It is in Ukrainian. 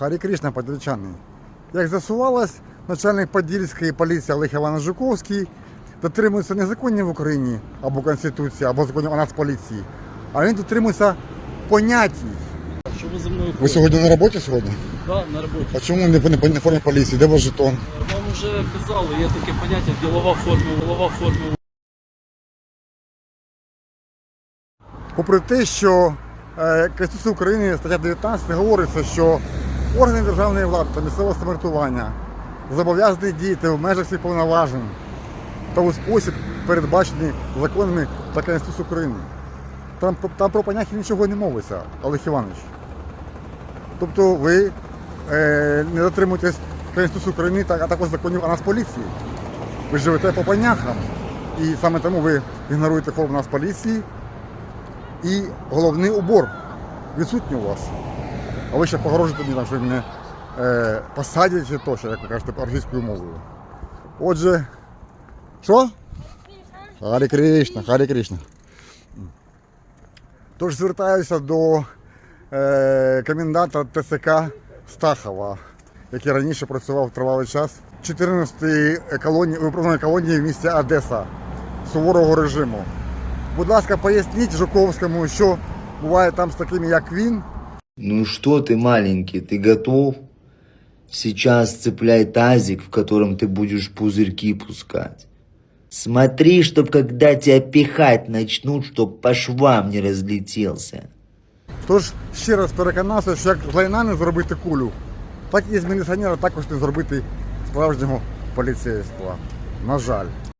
Харі Кришна, подільчани. Як з'ясувалось, начальник Подільської поліції Олег Іванович Жуковський дотримується не законів в Україні або Конституції, або законів у нас поліції, а він дотримується понятій. Що ви за мною Ви сьогодні на роботі сьогодні? Да, на роботі. А чому не по не формі поліції? Де ваш жетон? Вам вже казали, є таке поняття ділова форма, ділова форма. Попри те, що е, Конституція України, стаття 19 говориться, що органи державної влади та місцевого самоврядування зобов'язані діяти в межах своїх повноважень та у спосіб, передбачений законами та Конституцією України. Там, там про поняття нічого не мовиться, Олег Іванович. Тобто ви е, не дотримуєтесь Конституції України, а також законів о нас поліції. Ви живете по поняхам. І саме тому ви ігноруєте форму нас поліції і головний убор відсутній у вас. А ви ще погрожуєте мені, що мене е, посадять чи то, що, як ви кажете, російською мовою. Отже, що? Харі Кришна, Харі Кришна. Тож звертаюся до е, коменданта ТСК Стахова, який раніше працював тривалий час 14-й колонії, колонії в місті Одеса суворого режиму. Будь ласка, поясніть Жуковському, що буває там з такими, як він, Ну что ты, маленький, ты готов? Сейчас цепляй тазик, в котором ты будешь пузырьки пускать. Смотри, чтоб когда тебя пихать начнут, чтоб по швам не разлетелся. Тож ще раз переконався, що як з лайна не зробити кулю, так і з міліціонера також не зробити справжнього поліцейського. На жаль.